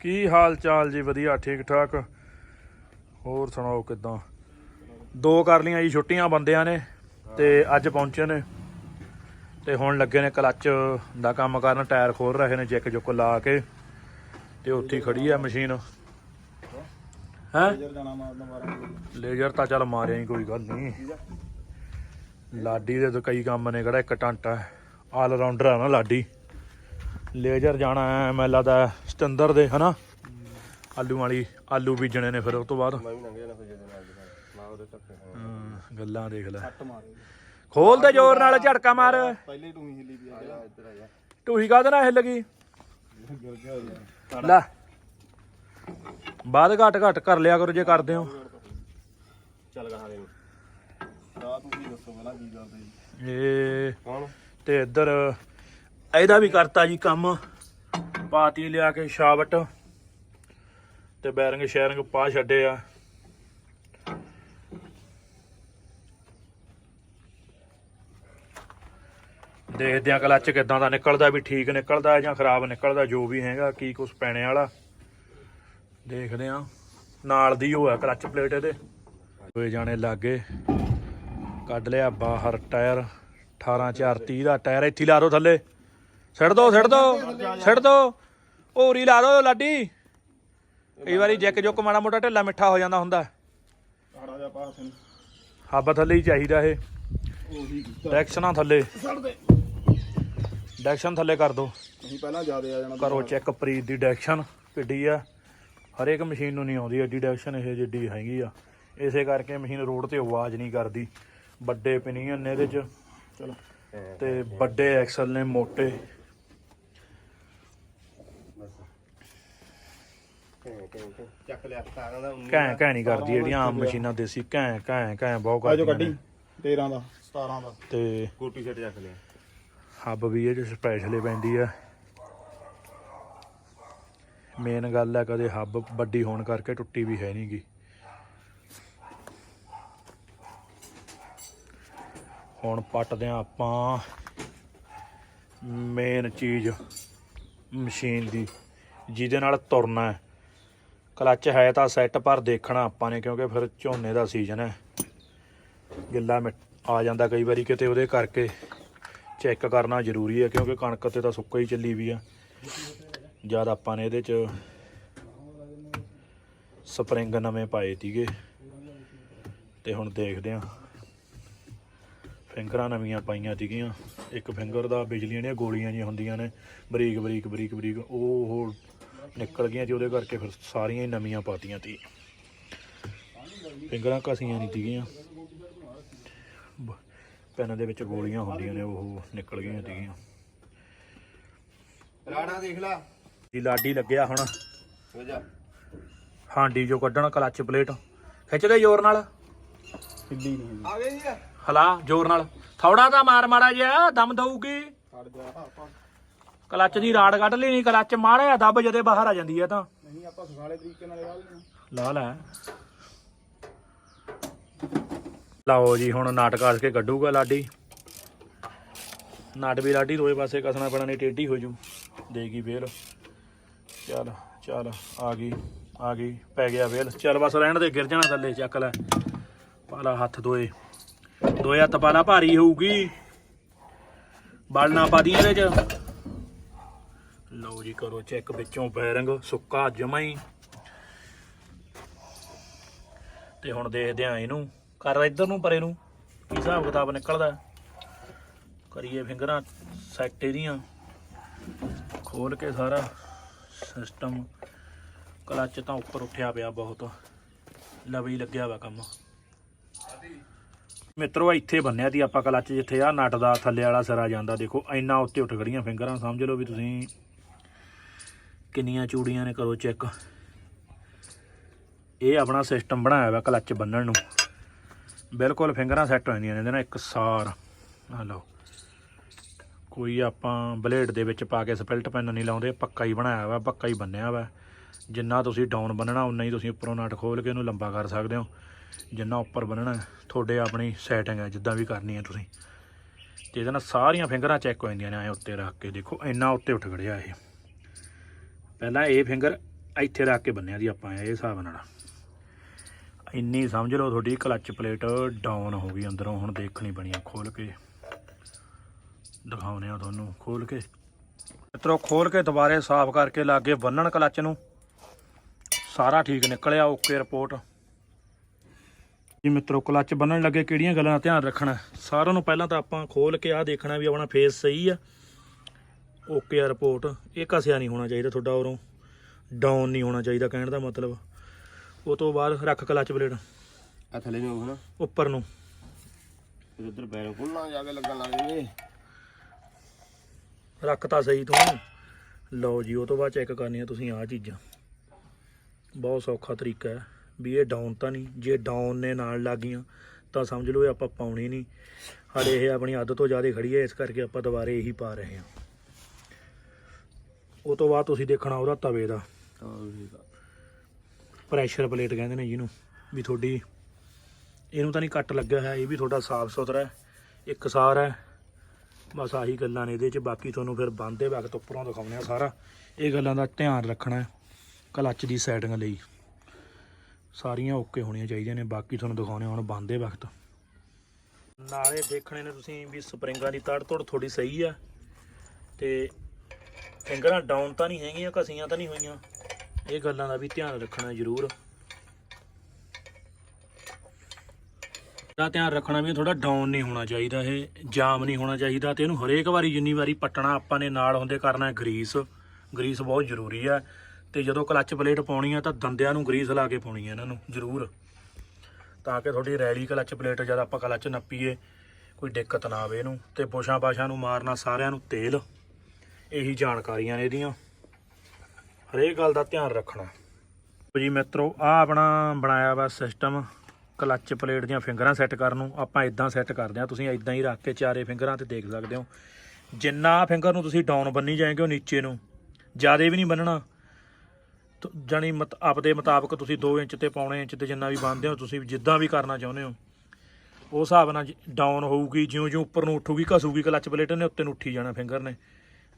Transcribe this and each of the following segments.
ਕੀ ਹਾਲ ਚਾਲ ਜੀ? ਵਧੀਆ ਠੀਕ ਠਾਕ ਹੋਰ ਸੁਣਾਓ ਕਿਦਾਂ? ਦੋ ਕਰ ਲੀਆਂ ਜੀ, ਛੁੱਟੀਆਂ ਬੰਦਿਆਂ ਨੇ ਤੇ ਅੱਜ ਪਹੁੰਚੇ ਨੇ। ਤੇ ਹੁਣ ਲੱਗੇ ਨੇ ਕਲੱਚ ਦਾ ਕੰਮ ਕਰਨ, ਟਾਇਰ ਖੋਲ ਰਹੇ ਨੇ ਚੈੱਕ ਜੁੱਕ ਲਾ ਕੇ ਤੇ ਉੱਥੇ ਖੜੀ ਆ ਮਸ਼ੀਨ। ਹੈ? ਲੇਜ਼ਰ ਤਾਂ ਚੱਲ ਮਾਰਿਆ ਹੀ, ਕੋਈ ਗੱਲ ਨਹੀਂ। ਲਾਡੀ ਦੇ ਤਾਂ ਕਈ ਕੰਮ ਨੇ ਕਿਹੜਾ, ਇੱਕ ਟਾਂਟਾ। ਆਲ ਰਾਉਂਡਰ ਆ ਨਾ ਲਾਡੀ। ਲੇਜ਼ਰ ਜਾਣਾ ਹੈ ਮੈਂ ਲੱਗਦਾ ਸਤੰਦਰ ਦੇ ਹਨਾ? ਆਲੂ ਵਾਲੀ ਆਲੂ ਬੀਜਣੇ ਨੇ ਫਿਰ ਉਸ ਤੋਂ ਬਾਅਦ। ਮੈਂ ਵੀ ਲੰਘ ਜਾਣਾ ਫਿਰ ਜਦੋਂ ਨਾਲ ਦੀ ਨਾਲ। ਮੈਂ ਉਹਦੇ ਤੱਕ ਹਾਂ, ਗੱਲਾਂ ਦੇਖ ਲੈ। ਸੱਟ ਮਾਰੇ ਖੋਲ ਦੇ ਜ਼ੋਰ ਨਾਲ ਝਟਕਾ ਮਾਰ। ਪਹਿਲੇ ਹੀ ਟੂਈ ਹਿੱਲੀ ਪਈ ਆ ਇੱਧਰ ਆ ਜਾ। ਟੂਹੀ ਕਾਹਦੇ ਨਾਲ ਹਿੱਲ ਗਈ? ਲੈ। ਬਾਅਦ ਘਟ ਘਟ ਕਰ ਲਿਆ ਕਰੋ ਜੇ ਕਰਦੇ ਹੋ। ਚੱਲ ਗਾ ਹਾਲੇ ਰਾਹ ਤੁਸੀਂ ਦੱਸੋ ਪਹਿਲਾਂ ਕੀ ਕਰਦੇ ਜੀ ਇਹ ਕੌਣ? ਤੇ ਇੱਧਰ ਇਹਦਾ ਵੀ ਕਰਤਾ ਜੀ ਕੰਮ। ਪਾਤੀ ਲਿਆ ਕੇ ਸ਼ਾਵਟ ਤੇ ਬੈਰਿੰਗ ਸ਼ੈਰਿੰਗ ਪਾ ਛੱਡੇ ਆ। ਦੇਖਦੇ ਆ ਕਲੱਚ ਕਿਦਾਂ ਦਾ ਨਿਕਲਦਾ, ਵੀ ਠੀਕ ਨਿਕਲਦਾ ਜਾਂ ਖਰਾਬ ਨਿਕਲਦਾ, ਜੋ ਵੀ ਹੈਗਾ, ਕੀ ਕੁਛ ਪੈਣੇ ਵਾਲਾ। ਦੇਖਦੇ ਆ। ਨਾਲ ਦੀ ਉਹ ਹੈ ਕਲੱਚ ਪਲੇਟ ਇਹਦੇ। ਦੋਏ ਜਾਣੇ ਲਾਗੇ। ਕੱਢ ਲਿਆ ਬਾਹਰ ਟਾਇਰ। 18430 ਦਾ ਟਾਇਰ ਇੱਥੇ ਲਾ ਦੋ ਥੱਲੇ। ਸਿੱਟ ਦੋ ਸਿੱਟ ਦੋ ਸਿੱਟ ਦੋ ਹੋਰੀ ਲਾ ਦੋ ਲਾਡੀ। ਕਈ ਵਾਰੀ ਜੈਕ ਜੁੱਕ ਮਾੜਾ ਮੋਟਾ ਢਿੱਲਾ ਮਿੱਠਾ ਹੋ ਜਾਂਦਾ ਹੁੰਦਾ। ਆੜਾ ਜਾ ਪਾਸ ਨੂੰ ਹੱਬ ਥੱਲੇ ਹੀ ਚਾਹੀਦਾ ਇਹ। ਉਹੀ ਕੀਤਾ। ਡੈਕਸ਼ਨਾਂ ਥੱਲੇ। ਛੱਡ ਦੇ। ਥੱਲੇ ਕਰ ਦੋ। ਅਸੀਂ ਪਹਿਲਾਂ ਜਿਆਦੇ ਆ ਜਾਣਾ। ਕਰੋ ਚੈੱਕ ਪ੍ਰੀਤ ਦੀ ਡੈਕਸ਼ਨ ਕਿੱਡੀ ਆ। ਹਰੇਕ ਮਸ਼ੀਨ ਨੂੰ ਨਹੀਂ ਆਉਂਦੀ ਐਡੀ ਡੈਕਸ਼ਨ ਇਹ ਜਿੱਡੀ ਹੈਗੀ ਆ। ਇਸੇ ਕਰਕੇ ਮਸ਼ੀਨ ਰੋਡ ਤੇ ਆਵਾਜ਼ ਨਹੀਂ ਕਰਦੀ। ਵੱਡੇ ਪਿਨੀਅਨ ਨੇ ਇਹਦੇ ਚ। ਚਲੋ। ਤੇ ਵੱਡੇ ਐਕਸਲ ਨੇ ਮੋਟੇ। ਚੱਕ ਲਿਆ ਤਾਰਾਂ ਦਾ ਘੈਂ ਘੈਂ ਨਹੀਂ ਕਰਦੀ ਜਿਹੜੀਆਂ ਆਮ ਮਸ਼ੀਨਾਂ ਦੇਸੀ ਘੈਂ ਘੈਂ ਘੈਂ ਬਹੁਤ ਆਜੋ ਕਰਦੀਆਂ ਨੇ। 13 ਦਾ 17 ਦਾ। ਤੇ ਕੋਟੀ ਛੱਟ ਚੱਕ ਲਿਆ। ਹੱਬ ਵੀ ਇਹ ਚ ਸਪੈਸ਼ਲ ਪੈਂਦੀ ਆ। ਮੇਨ ਗੱਲ ਹੈ ਕਦੇ ਹੱਬ ਵੱਡੀ ਹੋਣ ਕਰਕੇ ਟੁੱਟੀ ਵੀ ਹੈ ਨਹੀਂਗੀ ਹੁਣ ਪੱਟਦੇ ਆ ਆਪਾਂ ਮੇਨ ਚੀਜ਼ ਮਸ਼ੀਨ ਦੀ ਜਿਹਦੇ ਨਾਲ ਤੁਰਨਾ ਹੈ। ਕਲੱਚ ਹੈ ਤਾਂ ਸੈੱਟ ਪਰ ਦੇਖਣਾ ਆਪਾਂ ਨੇ, ਕਿਉਂਕਿ ਫਿਰ ਝੋਨੇ ਦਾ ਸੀਜ਼ਨ ਹੈ। ਗਿੱਲਾ ਮਿੱਟ- ਆ ਜਾਂਦਾ ਕਈ ਵਾਰੀ ਕਿਤੇ ਉਹਦੇ ਕਰਕੇ ਚੈੱਕ ਕਰਨਾ ਜ਼ਰੂਰੀ ਹੈ, ਕਿਉਂਕਿ ਕਣਕ ਤੇ ਤਾਂ ਸੁੱਕਾ ਹੀ ਚੱਲੀ ਵੀ ਆ। ਜਦ ਆਪਾਂ ਨੇ ਇਹਦੇ ਚ ਸਪਰਿੰਗ ਨਵੇਂ ਪਾਏ ਤੀਗੇ ਤੇ ਹੁਣ ਦੇਖਦੇ ਆ ਫਿੰਗਰਾਂ ਨਵੀਆਂ ਪਾਈਆਂ ਤੀਗੀਆਂ ਇੱਕ ਫਿੰਗਰ ਦਾ ਬਿਜਲੀਆਂ ਦੀਆਂ ਗੋਲੀਆਂ ਜਿਹੀਆਂ ਹੁੰਦੀਆਂ ਨੇ ਬਰੀਕ ਬਰੀਕ ਬਰੀਕ ਬਰੀਕ ਉਹ ਉਹ ਨਿਕਲ ਗਈਆਂ ਜੀ ਉਹਦੇ ਕਰਕੇ ਫਿਰ ਸਾਰੀਆਂ ਹੀ ਨਵੀਆਂ ਪਾਤੀਆਂ ਤੀ। ਫਿੰਗਰਾਂ ਘਸੀਆਂ ਨਹੀਂ ਤੀਗੀਆਂ। ਪੈਨ ਦੇ ਵਿੱਚ ਗੋਲੀਆਂ ਹੁੰਦੀਆਂ ਨੇ ਉਹ ਨਿਕਲ ਗਈਆਂ ਤੀਗੀਆਂ। ਰਾਣਾ ਦੇਖ ਲੈ। ਜੀ ਲਾਡੀ ਲੱਗਿਆ ਹੁਣ। ਹੋ ਜਾ। ਹਾਂਡੀ ਜੋ ਕੱਢਣ ਕਲੱਚ ਪਲੇਟ। ਖਿੱਚਦੇ ਜ਼ੋਰ ਨਾਲ? ਹਿੱਲੀ ਨਹੀਂ ਆ ਗਈ ਜੀ। ਹਲਾ ਜ਼ੋਰ ਨਾਲ। ਥੋੜਾ ਤਾਂ ਮਾਰ ਮਾੜਾ ਜਿਹਾ ਦਮ ਦਊਗੀ। ਛੱਡ ਜਾ। ਆਪਾਂ ਕਲੱਚ ਦੀ ਰਾੜ ਕੱਢ ਲਈ ਨਹੀਂ ਕਲੱਚ ਮਾਰਿਆ ਦੱਬ ਜਦੇ ਬਾਹਰ ਆ ਜਾਂਦੀ ਹੈ ਤਾਂ। ਨਹੀਂ ਆਪਾਂ ਸੁਖਾਲੇ ਤਰੀਕੇ ਨਾਲ ਲਾ ਲੈਣਾ ਲਾ ਲੈ। ਲਓ ਜੀ ਹੁਣ ਨਾਟ ਕੱਸ ਕੇ ਕੱਢੂਗਾ ਲਾਡੀ। ਨਾਟ ਵੀ ਲਾਡੀ ਦੋਏ ਪਾਸੇ ਕਸਣਾ ਪੈਣਾ ਨਹੀਂ ਟੇਢੀ ਹੋ ਜੂ। ਦੇਗੀ ਵੇਲ ਚੱਲ ਚੱਲ ਆ ਗਈ ਆ ਗਈ ਪੈ ਗਿਆ ਵੇਲ। ਚੱਲ ਬਸ ਰਹਿਣ ਦੇ ਗਿਰ ਜਾਣਾ ਥੱਲੇ ਚੱਕ ਲੈ। ਪਾਲਾ ਹੱਥ ਦੋਏ। ਦੋਏ ਹੱਥ ਪਾਲਾ ਭਾਰੀ ਹੋਊਗੀ। ਬਲ ਨਾ ਪਾ ਦੀ ਇਹਦੇ ਚ। ਲਓ ਜੀ ਕਰੋ ਚੈੱਕ ਵਿੱਚੋਂ ਬੈਰਿੰਗ ਸੁੱਕਾ ਜਮਾ ਹੀ। ਤੇ ਹੁਣ ਦੇਖਦੇ ਆ ਇਹਨੂੰ। ਕਰ ਇੱਧਰ ਨੂੰ ਪਰੇ ਨੂੰ, ਕੀ ਹਿਸਾਬ ਕਿਤਾਬ ਨਿਕਲਦਾ? ਕਰੀਏ ਫਿੰਗਰਾਂ ਸੈੱਟ ਇਹਦੀਆਂ। ਖੋਲ ਕੇ ਸਾਰਾ ਸਿਸਟਮ ਕਲੱਚ ਤਾਂ ਉੱਪਰ ਉੱਠਿਆ ਪਿਆ ਬਹੁਤ। ਲਵੀ ਲੱਗਿਆ ਵਾ ਕੰਮ। ਮਿੱਤਰੋ, ਇੱਥੇ ਬੰਨਿਆ ਦੀ ਆਪਾਂ ਕਲੱਚ ਜਿੱਥੇ ਆ, ਨਟ ਦਾ ਥੱਲੇ ਵਾਲਾ ਸਿਰਾ ਜਾਂਦਾ। ਦੇਖੋ, ਇੰਨਾ ਉੱਤੇ ਉੱਠ ਖੜੀਆਂ ਫਿੰਗਰਾਂ, ਸਮਝ ਲਓ ਵੀ ਤੁਸੀਂ ਕਿੰਨੀਆਂ ਚੂੜੀਆਂ ਨੇ ਕਰੋ ਚੈੱਕ। ਇਹ ਆਪਣਾ ਸਿਸਟਮ ਬਣਾਇਆ ਹੋਇਆ ਕਲੱਚ ਬੰਨਣ ਨੂੰ। ਬਿਲਕੁਲ ਫਿੰਗਰਾਂ ਸੈੱਟ ਹੋ ਜਾਂਦੀਆਂ ਨੇ ਇਹਦੇ ਨਾਲ ਇੱਕ ਸਾਰ। ਆ ਲਓ। ਕੋਈ ਆਪਾਂ ਬਲੇਡ ਦੇ ਵਿੱਚ ਪਾ ਕੇ ਸਪਿਲਟ ਪੈਨ ਨਹੀਂ ਲਾਉਂਦੇ, ਪੱਕਾ ਹੀ ਬਣਾਇਆ ਹੋਇਆ, ਪੱਕਾ ਹੀ ਬੰਨਿਆ ਹੋਇਆ। ਜਿੰਨਾ ਤੁਸੀਂ ਡਾਊਨ ਬੰਨਣਾ, ਉਨਾ ਹੀ ਤੁਸੀਂ ਉੱਪਰੋਂ ਨਟ ਖੋਲ ਕੇ ਉਹਨੂੰ ਲੰਬਾ ਕਰ ਸਕਦੇ ਹੋ। ਜਿੰਨਾ ਉੱਪਰ ਬੰਨਣਾ, ਤੁਹਾਡੇ ਆਪਣੀ ਸੈਟਿੰਗ ਹੈ, ਜਿੱਦਾਂ ਵੀ ਕਰਨੀ ਹੈ ਤੁਸੀਂ। ਤੇ ਇਹਦੇ ਨਾਲ ਸਾਰੀਆਂ ਫਿੰਗਰਾਂ ਚੈੱਕ ਹੋ ਜਾਂਦੀਆਂ ਨੇ, ਐ ਉੱਤੇ ਰੱਖ ਕੇ ਦੇਖੋ, ਇੰਨਾ ਉੱਤੇ ਉੱਠ ਖੜਿਆ ਇਹ। ਪਹਿਲਾਂ ਇਹ ਫਿੰਗਰ ਇੱਥੇ ਰੱਖ ਕੇ ਬੰਨਿਆ ਦੀ ਆਪਾਂ ਇਹ ਹਿਸਾਬ ਨਾਲ। ਇੰਨੀ ਸਮਝ ਲਓ ਤੁਹਾਡੀ ਕਲੱਚ ਪਲੇਟ ਡਾਊਨ ਹੋ ਗਈ ਅੰਦਰੋਂ, ਹੁਣ ਦੇਖਣੀ ਬਣੀ ਆ ਖੋਲ ਕੇ। ਦਿਖਾਉਨੇ ਆ ਤੁਹਾਨੂੰ, ਖੋਲ ਕੇ। ਮਿੱਤਰੋ, ਖੋਲ ਕੇ ਦੁਬਾਰੇ ਸਾਫ਼ ਕਰਕੇ ਲਾਗੇ ਬੰਨਣ ਕਲੱਚ ਨੂੰ। ਸਾਰਾ ਠੀਕ ਨਿਕਲਿਆ, ਓਕੇ ਰਿਪੋਰਟ। ਜੀ ਮਿੱਤਰੋ, ਕਲੱਚ ਬੰਨਣ ਲੱਗੇ ਕਿਹੜੀਆਂ ਗੱਲਾਂ ਦਾ ਧਿਆਨ ਰੱਖਣਾ? ਸਾਰਿਆਂ ਨੂੰ ਪਹਿਲਾਂ ਤਾਂ ਆਪਾਂ ਖੋਲ ਕੇ ਆਹ ਦੇਖਣਾ ਵੀ ਆਪਣਾ ਫੇਸ ਸਹੀ ਆ। ਓਕੇ ਆ ਰਿਪੋਰਟ। ਇਹ ਕਸਿਆ ਨਹੀਂ ਹੋਣਾ ਚਾਹੀਦਾ ਤੁਹਾਡਾ ਉਰੋਂ। ਡਾਊਨ ਨਹੀਂ ਹੋਣਾ ਚਾਹੀਦਾ ਕਹਿਣ ਦਾ ਮਤਲਬ। ਉਹ ਤੋਂ ਬਾਅਦ ਰੱਖ ਕਲੱਚ ਪਲੇਟ ਆ ਥੱਲੇ ਨੂੰ ਹਨਾ ਉੱਪਰ ਨੂੰ। ਫਿਰ ਉਧਰ ਬੈਰੋਂ ਖੁੱਲਣਾ ਜਾ ਕੇ ਲੱਗਣ ਲੱਗ ਜਾਵੇ ਰੱਖ ਤਾਂ ਸਹੀ ਤੂੰ। ਲਓ ਜੀ ਉਹ ਤੋਂ ਬਾਅਦ ਚੈੱਕ ਕਰਨੀਆਂ ਤੁਸੀਂ ਆਹ ਚੀਜ਼ਾਂ। ਬਹੁਤ ਸੌਖਾ ਤਰੀਕਾ ਹੈ। ਵੀ ਇਹ ਡਾਊਨ ਤਾਂ ਨਹੀਂ। ਜੇ ਡਾਊਨ ਨੇ ਨਾਲ ਲੱਗੀਆਂ ਤਾਂ ਸਮਝ ਲਓ ਇਹ ਆਪਾਂ ਪਾਉਣੀ ਨਹੀਂ। ਹਲੇ ਇਹ ਆਪਣੀ ਅੱਧ ਤੋਂ ਜ਼ਿਆਦਾ ਖੜੀ ਹੈ ਇਸ ਕਰਕੇ ਆਪਾਂ ਦੁਬਾਰੇ ਇਹੀ ਪਾ ਰਹੇ ਹਾਂ। ਉਹ ਤੋਂ ਬਾਅਦ ਤੁਸੀਂ ਦੇਖਣਾ ਉਹਦਾ ਤਵੇ ਦਾ। ਪ੍ਰੈਸ਼ਰ ਪਲੇਟ ਕਹਿੰਦੇ ਨੇ ਜਿਹਨੂੰ ਵੀ ਤੁਹਾਡੀ ਇਹਨੂੰ ਤਾਂ ਨਹੀਂ ਕੱਟ ਲੱਗਿਆ ਹੈ ਇਹ ਵੀ ਤੁਹਾਡਾ ਸਾਫ਼ ਸੁਥਰਾ ਹੈ ਇੱਕਸਾਰ ਹੈ। ਬਸ ਆਹੀ ਗੱਲਾਂ ਨੇ ਇਹਦੇ 'ਚ ਬਾਕੀ ਤੁਹਾਨੂੰ ਫਿਰ ਬੰਦੇ ਵਕਤ ਉੱਪਰੋਂ ਦਿਖਾਉਂਦੇ ਆ ਸਾਰਾ। ਇਹ ਗੱਲਾਂ ਦਾ ਧਿਆਨ ਰੱਖਣਾ ਹੈ ਕਲੱਚ ਦੀ ਸੈਟਿੰਗ ਲਈ। ਸਾਰੀਆਂ ਓਕੇ ਹੋਣੀਆਂ ਚਾਹੀਦੀਆਂ ਨੇ ਬਾਕੀ ਤੁਹਾਨੂੰ ਦਿਖਾਉਂਦੇ ਹੁਣ ਬੰਦੇ ਵਕਤ। ਨਾਲੇ ਦੇਖਣੇ ਨੇ ਤੁਸੀਂ ਵੀ ਸਪਰਿੰਗਾਂ ਦੀ ਤੜ ਤੋੜ ਥੋੜੀ ਸਹੀ ਆ ਤੇ ਫਿੰਗਰਾਂ ਡਾਊਨ ਤਾਂ ਨਹੀਂ ਹੈਗੀਆਂ, ਘਸੀਆਂ ਤਾਂ ਨਹੀਂ ਹੋਈਆਂ। ਇਹ ਗੱਲਾਂ ਦਾ ਵੀ ਧਿਆਨ ਰੱਖਣਾ ਜ਼ਰੂਰ। ਦਾ ਧਿਆਨ ਰੱਖਣਾ ਵੀ ਥੋੜਾ ਡਾਊਨ ਨਹੀਂ ਹੋਣਾ ਚਾਹੀਦਾ, ਇਹ ਜਾਮ ਨਹੀਂ ਹੋਣਾ ਚਾਹੀਦਾ ਤੇ ਇਹਨੂੰ ਹਰੇਕ ਵਾਰੀ ਜਿੰਨੀ ਵਾਰੀ ਪੱਟਣਾ ਆਪਾਂ ਨੇ ਨਾਲ ਹੁੰਦੇ ਕਰਨਾ ਹੈ ਗਰੀਸ ਗਰੀਸ ਬਹੁਤ ਜ਼ਰੂਰੀ ਹੈ ਤੇ ਜਦੋਂ ਕਲੱਚ ਪਲੇਟ ਪਾਉਣੀ ਆ ਤਾਂ ਦੰਦਿਆਂ ਨੂੰ ਗਰੀਸ ਲਾ ਕੇ ਪਾਉਣੀ ਹੈ ਇਹਨਾਂ ਨੂੰ, ਜ਼ਰੂਰ। ਤਾਂ ਕਿ ਤੁਹਾਡੀ ਰੈਲੀ ਕਲੱਚ ਪਲੇਟ ਜਦ ਆਪਾਂ ਕਲੱਚ ਨੱਪੀਏ, ਕੋਈ ਦਿੱਕਤ ਨਾ ਆਵੇ ਇਹਨੂੰ ਤੇ ਬੁਸ਼ਾਂ ਬਾਸ਼ਾਂ ਨੂੰ ਮਾਰਨਾ ਸਾਰਿਆਂ ਨੂੰ ਤੇਲ। ਇਹੀ ਜਾਣਕਾਰੀਆਂ ਨੇ ਇਹਦੀਆਂ। ਹਰੇਕ ਗੱਲ ਦਾ ਧਿਆਨ ਰੱਖਣਾ। ਜੀ ਮਿੱਤਰੋ ਆ ਆਪਣਾ ਬਣਾਇਆ ਵਾ ਸਿਸਟਮ ਕਲੱਚ ਪਲੇਟ ਦੀਆਂ ਫਿੰਗਰਾਂ ਸੈੱਟ ਕਰਨ ਨੂੰ। ਆਪਾਂ ਇਦਾਂ ਸੈੱਟ ਕਰਦੇ ਆ ਤੁਸੀਂ ਇਦਾਂ ਹੀ ਰੱਖ ਕੇ ਚਾਰੇ ਫਿੰਗਰਾਂ ਤੇ ਦੇਖ ਸਕਦੇ ਹੋ। ਜਿੰਨਾ ਫਿੰਗਰ ਨੂੰ ਤੁਸੀਂ ਡਾਊਨ ਬੰਨੀ ਜਾਏਗੇ ਉਹ ਨੀਚੇ ਨੂੰ। ਜ਼ਿਆਦਾ ਵੀ ਨਹੀਂ ਬੰਨਣਾ। ਤ- ਜਾਣੀ ਮਤ, ਆਪਦੇ ਮੁਤਾਬਕ ਤੁਸੀਂ 2 ਇੰਚ ਤੇ ਪੌਣੇ ਇੰਚ ਤੇ ਜਿੰਨਾ ਵੀ ਬੰਨਦੇ ਹੋ, ਤੁਸੀਂ ਜਿੱਦਾਂ ਵੀ ਕਰਨਾ ਚਾਹੁੰਦੇ ਹੋ। ਉਸ ਹਿਸਾਬ ਨਾਲ ਡਾਊਨ ਹੋਊਗੀ ਜਿਉਂ ਜਿਉਂ ਉੱਪਰ ਨੂੰ ਉੱਠੂਗੀ, ਘਸੂਗੀ ਕਲੱਚ ਪਲੇਟ ਨੇ, ਉੱਤੇ ਨੂੰ ਉੱਠੀ ਜਾਣਾ ਫਿੰਗਰ ਨੇ।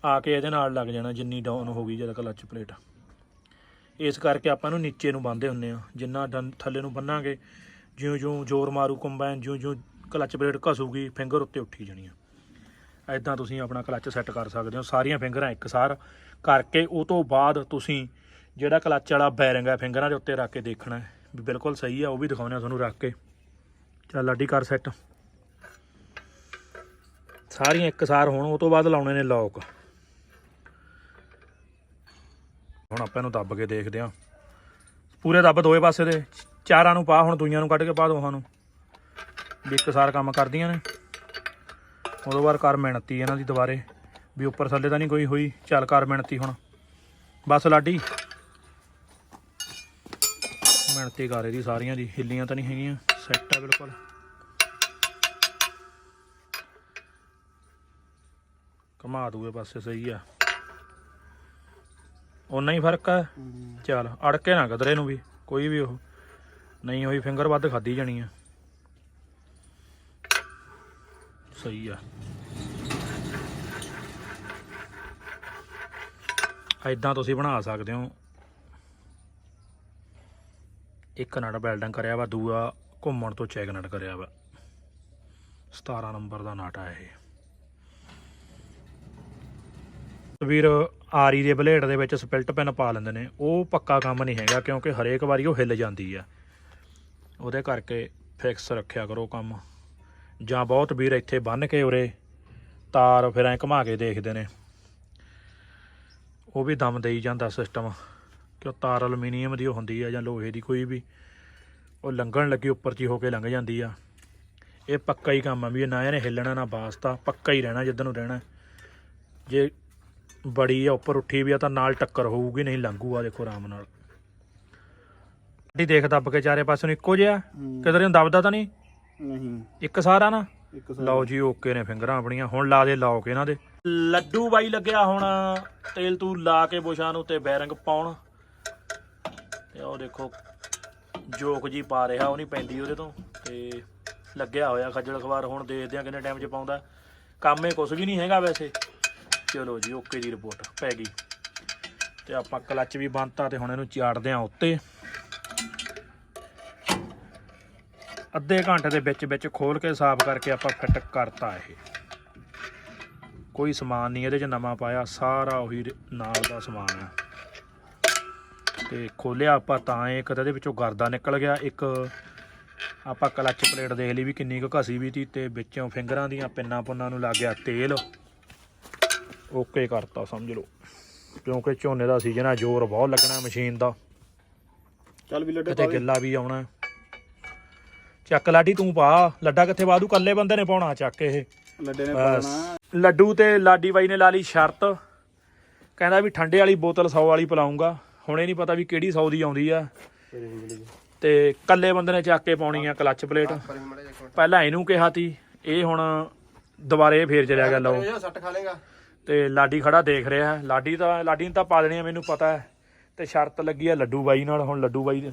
ਆ ਕੇ ਇਹਦੇ ਨਾਲ ਲੱਗ ਜਾਣਾ ਜਿੰਨੀ ਡਾਊਨ ਹੋ ਗਈ ਜਦ ਕਲੱਚ ਪਲੇਟ ਇਸ ਕਰਕੇ ਆਪਾਂ ਨੂੰ ਨੀਚੇ ਨੂੰ ਬੰਨਦੇ ਹੁੰਨੇ ਆ। ਜਿੰਨਾ ਡਨ- ਥੱਲੇ ਨੂੰ ਬੰਨਾਂਗੇ ਜਿਉਂ ਜਿਉਂ ਜ਼ੋਰ ਮਾਰੂ ਕੰਬਾਈਨ ਜਿਉਂ ਜਿਉਂ ਕਲੱਚ ਪਲੇਟ ਘਸੂਗੀ ਫਿੰਗਰ ਉੱਤੇ ਉੱਠੀ ਜਾਣੀ ਆ ਐਦਾਂ ਤੁਸੀਂ ਆਪਣਾ ਕਲੱਚ ਸੈੱਟ ਕਰ ਸਕਦੇ ਹੋ। ਸਾਰੀਆਂ ਫਿੰਗਰਾਂ ਇੱਕਸਾਰ ਕਰਕੇ ਉਹ ਤੋਂ ਬਾਅਦ ਤੁਸੀਂ ਜਿਹੜਾ ਕਲੱਚ ਵਾਲਾ ਬੈਰਿੰਗ ਹੈ ਫਿੰਗਰਾਂ ਦੇ ਉੱਤੇ ਰੱਖ ਕੇ ਦੇਖਣਾ ਹੈ। ਵੀ ਬਿਲਕੁਲ ਸਹੀ ਆ, ਉਹ ਵੀ ਦਿਖਾਉਂਦੇ ਆ ਤੁਹਾਨੂੰ ਰੱਖ ਕੇ। ਚੱਲ ਲਾਡੀ ਕਰ ਸੈੱਟ ਸਾਰੀਆਂ ਇੱਕਸਾਰ ਹੋਣ, ਉਹ ਤੋਂ ਬਾਅਦ ਲਾਉਣੇ ਨੇ ਲੌਕ ਹੁਣ ਆਪਾਂ ਇਹਨੂੰ ਦੱਬ ਕੇ ਦੇਖਦੇ ਹਾਂ। ਪੂਰੇ ਦੱਬ ਦੋਵੇਂ ਪਾਸੇ ਦੇ। ਚਾਰਾਂ ਨੂੰ ਪਾ, ਹੁਣ ਦੂਈਆਂ ਨੂੰ ਕੱਢ ਕੇ ਪਾ ਦੋਹਾਂ ਨੂੰ। ਵੀ ਇੱਕਸਾਰ ਕੰਮ ਕਰਦੀਆਂ ਨੇ। ਉਦੋਂ ਬਾਅਦ ਕਰ ਮਿਹਨਤੀ ਇਹਨਾਂ ਦੀ ਦੁਬਾਰੇ। ਵੀ ਉੱਪਰ ਥੱਲੇ ਤਾਂ ਨਹੀਂ ਕੋਈ ਹੋਈ। ਚੱਲ ਕਰ ਮਿਹਨਤੀ ਹੁਣ। ਬਸ ਲਾਡੀ। ਮਿਹਨਤੀ ਕਰ ਇਹਦੀ ਸਾਰੀਆਂ ਦੀ। ਹਿੱਲੀਆਂ ਤਾਂ ਨਹੀਂ ਹੈਗੀਆਂ। ਸੈੱਟ ਆ ਬਿਲਕੁਲ। ਕਮਾ ਦੂਏ ਪਾਸੇ ਸਹੀ ਆ। ਉਨਾ ਹੀ ਫ਼ਰਕ ਆ। ਚੱਲ ਅੜ ਕੇ ਨਾ ਕਦਰੇ ਨੂੰ ਵੀ ਕੋਈ ਵੀ ਉਹ। ਨਹੀਂ ਹੋਈ ਫਿੰਗਰ ਵੱਧ ਖਾਦੀ ਜਾਣੀ ਆ। ਸਹੀ ਆ। ਐਦਾਂ ਤੁਸੀਂ ਬਣਾ ਸਕਦੇ ਹੋ। ਇੱਕ ਨਟ ਬੈਲਡਿੰਗ ਕਰਿਆ ਵਾ ਦੂਆ ਘੁੰਮਣ ਤੋਂ ਚੈਕ ਨਟ ਕਰਿਆ ਵਾ। 17 ਨੰਬਰ ਦਾ ਨਟ ਆ ਇਹ। ਵੀਰ, ਆਰੀ ਦੇ ਬਲੇਡ ਦੇ ਵਿੱਚ ਸਪਿਲਟ ਪੈਨ ਪਾ ਲੈਂਦੇ ਨੇ। ਉਹ ਪੱਕਾ ਕੰਮ ਨਹੀਂ ਹੈਗਾ ਕਿਉਂਕਿ ਹਰੇਕ ਵਾਰੀ ਉਹ ਹਿੱਲ ਜਾਂਦੀ ਆ। ਉਹਦੇ ਕਰਕੇ ਫਿਕਸ ਰੱਖਿਆ ਕਰੋ ਕੰਮ। ਜਾਂ ਬਹੁਤ ਵੀਰ ਇੱਥੇ ਬੰਨ ਕੇ ਉਰੇ ਤਾਰ ਫਿਰ ਐ ਘੁਮਾ ਕੇ ਦੇਖਦੇ ਨੇ। ਉਹ ਵੀ ਦਮ ਦੇਈ ਜਾਂਦਾ ਸਿਸਟਮ ਕਿ ਉਹ ਤਾਰ ਅਲਮੀਨੀਅਮ ਦੀ ਉਹ ਹੁੰਦੀ ਆ ਜਾਂ ਲੋਹੇ ਦੀ ਕੋਈ ਵੀ। ਉਹ ਲੰਘਣ ਲੱਗੀ ਉੱਪਰ ਚ ਹੀ ਹੋ ਕੇ ਲੰਘ ਜਾਂਦੀ ਆ। ਇਹ ਪੱਕਾ ਹੀ ਕੰਮ ਆ ਵੀ ਨਾ ਇਹਨੇ ਹਿੱਲਣਾ ਨਾ ਵਾਸਤਾ ਪੱਕਾ ਹੀ ਰਹਿਣਾ ਜਿੱਦਣ ਨੂੰ ਰਹਿਣਾ। ਜੇ ਬੜੀ ਆ ਉੱਪਰ ਉੱਠੀ ਵੀ ਆ ਤਾਂ ਨਾਲ ਟੱਕਰ ਹੋਊਗੀ ਨਹੀਂ ਲੰਘੂਗਾ ਦੇਖੋ ਆਰਾਮ ਨਾਲ। ਡੀ ਦੇਖ ਦੱਬ ਕੇ ਚਾਰੇ ਪਾਸੇ ਨੂੰ ਇੱਕੋ ਜਿਹਾ? ਕਿਧਰੇ ਨੂੰ ਦਬਦਾ ਤਾਂ ਨਹੀਂ? ਨਹੀਂ। ਇੱਕ ਸਾਰਾ ਨਾ? ਇੱਕ ਲਓ ਜੀ ਓਕੇ ਨੇ ਫਿੰਗਰਾਂ ਆਪਣੀਆਂ ਹੁਣ ਲਾ ਦੇ ਲੌਕ ਇਹਨਾਂ ਦੇ। ਲੱਡੂ ਬਾਈ ਲੱਗਿਆ ਹੁਣ ਤੇਲ ਤੂੰ ਲਾ ਕੇ ਬੁਸ਼ਾਂ ਨੂੰ ਤੇ ਬੈਰਿੰਗ ਪਾਉਣ। ਤੇ ਉਹ ਦੇਖੋ ਜੋਕ ਜੀ ਪਾ ਰਿਹਾ ਉਹ ਨਹੀਂ ਪੈਂਦੀ ਉਹਦੇ ਤੋਂ। ਤੇ ਲੱਗਿਆ ਹੋਇਆ ਖੱਜਲ ਖਵਾਰ ਹੁਣ ਦੇਖਦੇ ਆ ਕਿੰਨੇ ਟਾਈਮ 'ਚ ਪਾਉਂਦਾ। ਕੰਮ ਇਹ ਕੁਝ ਵੀ ਨਹੀਂ ਹੈਗਾ ਵੈਸੇ। ਚਲੋ ਜੀ, ਓਕੇ ਜੀ ਰਿਪੋਰਟ ਪੈ ਗਈ। ਤੇ ਆਪਾਂ ਕਲੱਚ ਵੀ ਬੰਨਤਾ ਤੇ ਹੁਣ ਇਹਨੂੰ ਚਾੜਦੇ ਆ ਉੱਤੇ। ਅੱਧੇ ਘੰਟੇ ਦੇ ਵਿੱਚ ਵਿੱਚ ਖੋਲ ਕੇ ਸਾਫ਼ ਕਰਕੇ ਆਪਾਂ ਫਿੱਟ ਕਰਤਾ ਇਹ। ਕੋਈ ਸਮਾਨ ਨਹੀਂ, ਇਹਦੇ 'ਚ ਨਵਾਂ ਪਾਇਆ, ਸਾਰਾ ਉਹੀ ਨਾਲ ਦਾ ਸਮਾਨ ਆ। ਤੇ ਖੋਲਿਆ ਆਪਾਂ ਤਾਂ ਇਹ ਕਦੇ ਇਹਦੇ ਵਿੱਚੋਂ ਗਰਦਾ ਨਿਕਲ ਗਿਆ, ਇੱਕ ਆਪਾਂ ਕਲੱਚ ਪਲੇਟ ਦੇਖ ਲਈ ਵੀ ਕਿੰਨੀ ਕੁ ਘਸੀ ਵੀ ਤੀ ਤੇ ਵਿੱਚੋਂ ਫਿੰਗਰਾਂ ਦੀਆਂ ਪਿੰਨਾਂ ਪੁੰਨਾਂ ਨੂੰ ਲੱਗ ਗਿਆ ਤੇਲ। ਓਕੇ ਕਰਤਾ ਸਮਝ ਲਓ। ਕਿਉਂਕਿ ਝੋਨੇ ਦਾ ਸੀਜ਼ਨ ਆ ਜ਼ੋਰ ਬਹੁਤ ਲੱਗਣਾ ਮਸ਼ੀਨ ਦਾ। ਚੱਲ ਵੀ ਲੱਡੇ ਕਿਤੇ ਗਿੱਲਾ ਵੀ ਆਉਣਾ। ਚੱਕ ਲਾਡੀ ਤੂੰ ਪਾ। ਲੱਡਾ ਕਿੱਥੇ ਵਾਦੂ ਕੱਲੇ ਬੰਦੇ ਨੇ ਪਾਉਣਾ ਚੱਕ ਇਹ। ਲੱਡੇ ਨੇ। ਪਾਣਾ ਲੱਡੂ ਤੇ ਲਾਡੀ ਬਾਈ ਨੇ ਲਾ ਲਈ ਸ਼ਰਤ। ਕਹਿੰਦਾ ਵੀ ਠੰਡੇ ਵਾਲੀ ਬੋਤਲ 100 ਵਾਲੀ ਪਿਲਾਉਂਗਾ। ਹੁਣ ਇਹ ਨਹੀਂ ਪਤਾ ਵੀ ਕਿਹੜੀ 100 ਦੀ ਆਉਂਦੀ ਆ। ਤੇ ਕੱਲੇ ਬੰਦੇ ਨੇ ਚੱਕ ਕੇ ਪਾਉਣੀ ਆ ਕਲੱਚ ਪਲੇਟ। ਪਹਿਲਾਂ ਇਹਨੂੰ ਕਿਹਾ ਤੀ ਇਹ ਹੁਣ ਦੁਬਾਰੇ ਫੇਰ ਚਲਿਆ ਗਿਆ ਲਓ। ਖਾ ਲੇਗਾ। ਤੇ ਲਾਡੀ ਖੜਾ ਦੇਖ ਰਿਹਾ ਹੈ। ਲਾਡੀ ਤਾਂ ਲਾਡੀ ਨੇ ਤਾਂ ਪਾ ਦੇਣੀ ਆ ਮੈਨੂੰ ਪਤਾ ਹੈ। ਤੇ ਸ਼ਰਤ ਲੱਗੀ ਆ ਲੱਡੂ ਬਾਈ ਨਾਲ। ਹੁਣ ਲੱਡੂ ਬਾਈ ਦੇ-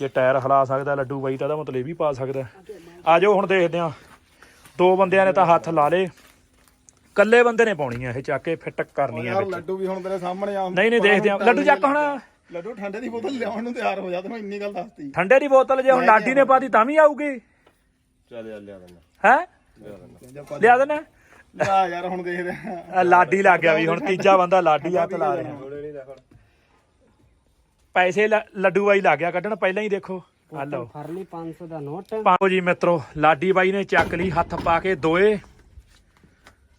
ਜੇ ਟਾਇਰ ਹਿਲਾ ਸਕਦਾ ਲੱਡੂ ਬਾਈ ਤਾਂ ਇਹਦਾ ਮਤਲਬ ਇਹ ਵੀ ਪਾ ਸਕਦਾ ਆ ਜਾਓ ਹੁਣ ਦੇਖਦੇ ਆ ਦੋ ਬੰਦਿਆਂ ਨੇ ਤਾਂ ਹੱਥ ਲਾ ਲੇ ਕੱਲੇ ਬੰਦੇ ਨੇ ਪਾਉਣੀ ਆ ਇਹ ਚੱਕ ਕੇ ਫਿੱਟ ਕਰਨੀ ਆ ਯਾਰ ਵਿੱਚ। ਲੱਡੂ ਵੀ ਹੁਣ ਤੇਰੇ ਸਾਹਮਣੇ ਆ। ਨਹੀਂ ਨਹੀਂ ਦੇਖਦੇ ਆ ਲੱਡੂ ਚੱਕ ਹੁਣ। ਲੱਡੂ ਠੰਡੇ ਦੀ ਬੋਤਲ ਲਿਆਉਣ ਨੂੰ ਤਿਆਰ ਹੋ ਜਾ ਤੈਨੂੰ ਇੰਨੀ ਗੱਲ ਦੱਸਤੀ। ਠੰਡੇ ਦੀ ਬੋਤਲ ਜੇ ਹੁਣ ਲਾਡੀ ਨੇ ਪਾਤੀ ਤਾਂ ਵੀ ਆਊਗੀ। ਚੱਲ ਯਾਰ ਲਿਆ ਦਿੰਦਾ। ਹੈ? ਲਿਆ ਦਿੰਦਾ। ਲਿਆ ਦੇਣਾ ਲਿਆ ਯਾਰ ਹੁਣ ਦੇਖਦੇ ਆ। ਆ ਲਾਡੀ ਲੱਗ ਗਿਆ ਵੀ ਹੁਣ ਤੀਜਾ ਬੰਦਾ ਲਾਡੀ ਹੱਥ ਲਾ ਰਿਹਾ। ਪੈਸੇ ਲ- ਲੱਡੂ ਬਾਈ ਲੱਗ ਗਿਆ ਕੱਢਣ ਪਹਿਲਾਂ ਹੀ ਦੇਖੋ। ਆ ਲਓ। ਫਰਲੀ 500 ਦਾ ਨੋਟ। ਪਾਓ ਜੀ ਮਿੱਤਰੋ ਲਾਡੀ ਬਾਈ ਨੇ ਚੱਕ ਲਈ ਹੱਥ ਪਾ ਕੇ ਦੋਏ।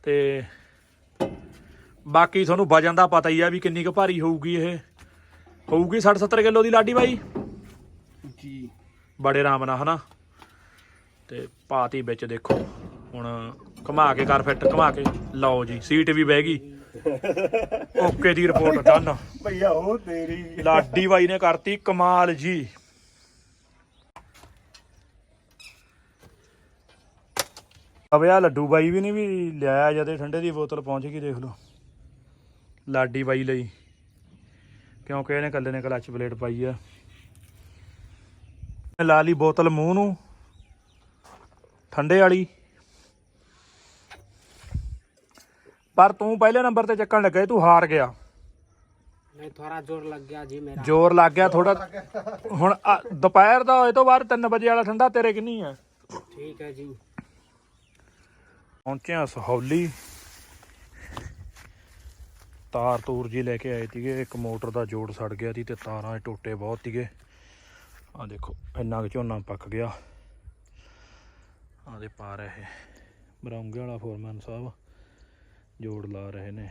ਤੇ ਬਾਕੀ ਤੁਹਾਨੂੰ ਵਜਨ ਦਾ ਪਤਾ ਹੀ ਆ ਵੀ ਕਿੰਨੀ ਕੁ ਭਾਰੀ ਹੋਊਗੀ ਇਹ। ਹੋਊਗੀ 60 70 ਕਿਲੋ ਦੀ ਲਾਡੀ ਬਾਈ? ਜੀ। ਬੜੇ ਆਰਾਮ ਨਾਲ ਹਨਾ? ਤੇ ਪਾਤੀ ਵਿੱਚ ਦੇਖੋ ਹੁਣ ਘੁਮਾ ਕੇ ਕਰ ਫਿੱਟ ਘੁਮਾ ਕੇ। ਲਓ ਜੀ ਸੀਟ ਵੀ ਬਹਿ ਗਈ। ਓਕੇ ਦੀ ਰਿਪੋਰਟ ਡਨ ਭਈਆ ਉਹ ਤੇਰੀ। ਲਾਡੀ ਬਾਈ ਨੇ ਕਰਤੀ ਕਮਾਲ ਜੀ। ਅਬਿਆ ਲੱਡੂ ਬਾਈ ਵੀ ਨਹੀਂ ਵੀ ਲਿਆਇਆ ਜਦੇ ਠੰਡੇ ਦੀ ਬੋਤਲ ਪਹੁੰਚ ਗਈ ਦੇਖ ਲਓ। ਲਾਡੀ ਬਾਈ ਲਈ। ਕਿਉਂਕਿ ਇਹਨੇ ਕੱਲੇ ਨੇ ਕਲੱਚ ਪਲੇਟ ਪਾਈ ਆ। ਲਾ ਲਈ ਬੋਤਲ ਮੂੰਹ ਨੂੰ। ਠੰਡੇ ਵਾਲੀ। ਪਰ ਤੂੰ ਪਹਿਲੇ ਨੰਬਰ ਤੇ ਚੱਕਣ ਲੱਗਾ ਸੀ, ਤੂੰ ਹਾਰ ਗਿਆ। ਨਹੀਂ ਥੋੜਾ ਜ਼ੋਰ ਲੱਗ ਗਿਆ ਜੀ ਮੇਰਾ। ਜ਼ੋਰ ਲੱਗ ਗਿਆ ਥੋੜਾ ਹੁਣ ਆ, ਦੁਪਹਿਰ ਦਾ ਹੋਏ ਤੋਂ ਬਾਅਦ 3 ਵਜੇ ਵਾਲਾ ਠੰਡਾ ਤੇਰੇ ਕਿੰਨੀ ਆ? ਠੀਕ ਹੈ ਜੀ। ਪਹੁੰਚਿਆ ਸਹੌਲੀ। ਤਾਰ ਤੂਰ ਜੀ ਲੈ ਕੇ ਆਏ ਸੀਗੇ ਇੱਕ ਮੋਟਰ ਦਾ ਜੋੜ ਸੜ ਗਿਆ ਸੀ ਤੇ ਤਾਰਾਂ ਦੇ ਟੋਟੇ ਬਹੁਤ ਸੀਗੇ। ਆ ਦੇਖੋ ਇੰਨਾ ਕੁ ਝੋਨਾ ਪੱਕ ਗਿਆ। ਆ ਦੇ ਪਾ ਰਹੇ ਬਰੌਂਗੇ ਵਾਲਾ ਫੋਰਮੈਨ ਸਾਹਿਬ। ਜੋੜ ਲਾ ਰਹੇ ਨੇ।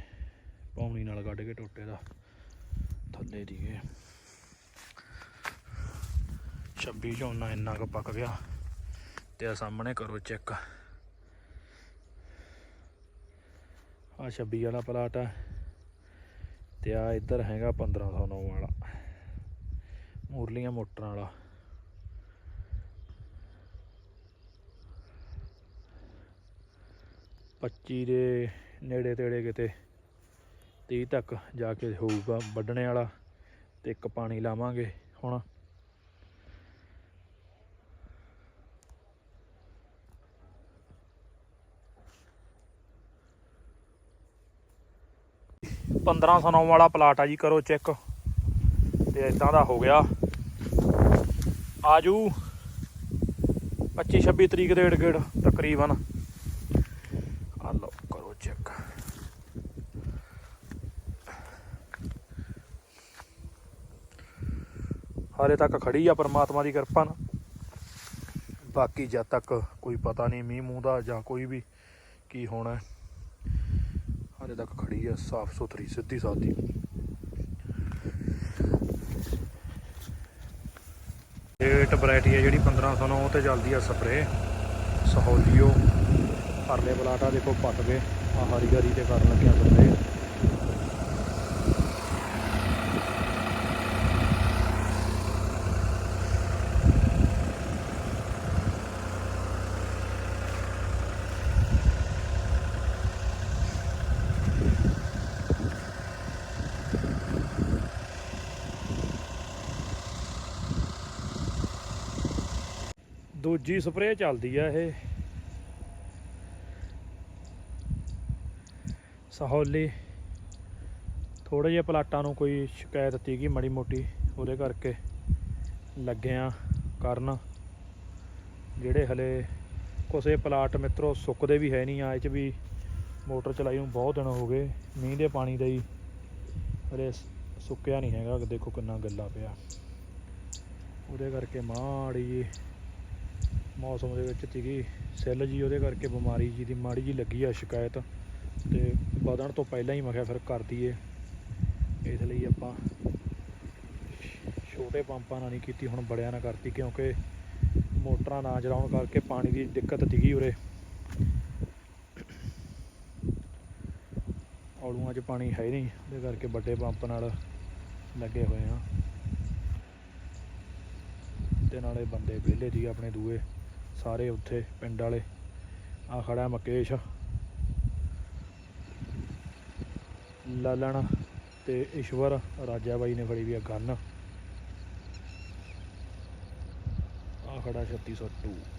ਪੌਣੀ ਨਾਲ ਕੱਢ ਕੇ ਟੋਟੇ ਦਾ ਥੱਲੇ ਦੀਗੇ 26 ਝੋਨਾ ਇੰਨਾ ਕੁ ਪੱਕ ਗਿਆ ਤੇ ਆ ਸਾਹਮਣੇ ਕਰੋ ਚੈੱਕ। ਆ 26 ਵਾਲਾ ਪਲਾਟ ਆ ਤੇ ਆ ਇੱਧਰ ਹੈਗਾ 1509 ਵਾਲਾ। ਮੂਰਲੀਆਂ ਮੋਟਰਾਂ ਵਾਲਾ। ਪੱਚੀ ਦੇ ਨੇੜੇ ਤੇੜੇ ਕਿਤੇ 30 ਤੱਕ ਜਾ ਕੇ ਹੋਊਗਾ ਵੱਢਣੇ ਵਾਲਾ ਤੇ ਇੱਕ ਪਾਣੀ ਲਾਵਾਂਗੇ ਹੁਣ। ਪੰਦਰਾਂ ਸੌ ਨੌ ਵਾਲਾ ਪਲਾਟ ਆ ਜੀ, ਕਰੋ ਚੈੱਕ। ਤੇ ਇਦਾਂ ਦਾ ਹੋ ਗਿਆ। ਆਜੂ। 25 26 ਤਰੀਕ ਦੇ ਏਡ ਗੇੜ ਤਕਰੀਬਨ ਆ ਲਓ ਕਰੋ ਚੈੱਕ ਹਾਲੇ ਤੱਕ ਖੜੀ ਆ ਪਰਮਾਤਮਾ ਦੀ ਕਿਰਪਾ ਨਾਲ। ਬਾਕੀ ਜਦ ਤੱਕ ਕੋਈ ਪਤਾ ਨਹੀਂ ਮੀਂਹ ਮੂੰਹ ਦਾ ਜਾਂ ਕੋਈ ਵੀ ਕੀ ਹੋਣਾ ਹੈ। ਹਾਲੇ ਤੱਕ ਖੜੀ ਆ ਸਾਫ਼ ਸੁਥਰੀ, ਸਿੱਧੀ ਸਾਦੀ। ਰੇਟ ਵੈਰਾਈਟੀ ਹੈ ਜਿਹੜੀ 1509 ਉਹ ਤੇ ਚੱਲਦੀ ਆ ਸਪਰੇ ਸਹੋਲੀਓ, ਪਰਲੇ ਬਲਾਟਾ ਦੇਖੋ ਪੱਟ ਗਏ ਆ ਹਰੀ ਹਰੀ ਤੇ ਕਰਨ ਲੱਗਿਆ ਸਪਰੇ ਦੂਜੀ ਸਪਰੇਅ ਚੱਲਦੀ ਆ ਇਹ। ਸਹੌਲੀ ਥੋੜੇ ਜਿਹੇ ਪਲਾਟਾਂ ਨੂੰ ਕੋਈ ਸ਼ਿਕਾਇਤ ਤੀਗੀ ਮੜੀ ਮੋਟੀ, ਉਹਦੇ ਕਰਕੇ ਲੱਗੇ ਆ ਕਰਨ, ਜਿਹੜੇ ਹਲੇ ਕੁਸੇ ਪਲਾਟ ਮਿੱਤਰੋ ਸੁੱਕਦੇ ਵੀ ਹੈ ਨਹੀਂ, ਆ ਇਹ ਚ ਵੀ ਮੋਟਰ ਚਲਾਈ ਨੂੰ ਬਹੁਤ ਦਿਨ ਹੋ ਗਏ, ਮੀਂਹ ਦੇ ਪਾਣੀ ਦਾ ਹੀ ਹਲੇ ਸੁੱਕਿਆ ਨਹੀਂ ਹੈਗਾ, ਦੇਖੋ ਕਿੰਨਾ ਗੱਲਾ ਪਿਆ। ਉਹਦੇ ਕਰਕੇ ਮਾੜੀ ਮੌਸਮ ਦੇ ਵਿੱਚ ਸੀਗੀ। ਸੈੱਲ ਜੀ ਉਹਦੇ ਕਰਕੇ ਬਿਮਾਰੀ ਜੀ ਦੀ ਮਾੜੀ ਜੀ ਲੱਗੀ ਆ ਸ਼ਿਕਾਇਤ। ਤੇ ਵਧਣ ਤੋਂ ਪਹਿਲਾਂ ਹੀ ਮੈਂ ਕਿਹਾ ਫਿਰ ਕਰ ਦਈਏ। ਇਸ ਲਈ ਆਪਾਂ ਛੋਟੇ ਪੰਪਾਂ ਨਾਲ ਨਹੀਂ ਕੀਤੀ, ਹੁਣ ਬੜਿਆਂ ਨਾਲ ਕਰਤੀ ਕਿਉਂਕਿ ਮੋਟਰਾਂ ਨਾ ਚਲਾਉਣ ਕਰਕੇ ਪਾਣੀ ਦੀ ਦਿੱਕਤ ਸੀਗੀ ਉਰੇ। ਔਲੂਆਂ 'ਚ ਪਾਣੀ ਹੈ ਨਹੀਂ, ਉਹਦੇ ਕਰਕੇ ਵੱਡੇ ਪੰਪ ਨਾਲ ਲੱਗੇ ਹੋਏ ਆ ਤੇ ਨਾਲੇ ਬੰਦੇ ਵਿਹਲੇ ਸੀ ਆਪਣੇ ਦੂਏ। ਸਾਰੇ ਉੱਥੇ ਪਿੰਡ ਵਾਲੇ। ਆ ਖੜਾ ਮਕੇਸ਼। ਲਲਣ ਤੇ ਈਸ਼ਵਰ, ਰਾਜਾ ਬਾਈ ਨੇ ਫੜੀ ਵੀ ਆ ਗੰਨ। ਆ ਖੜਾ 3602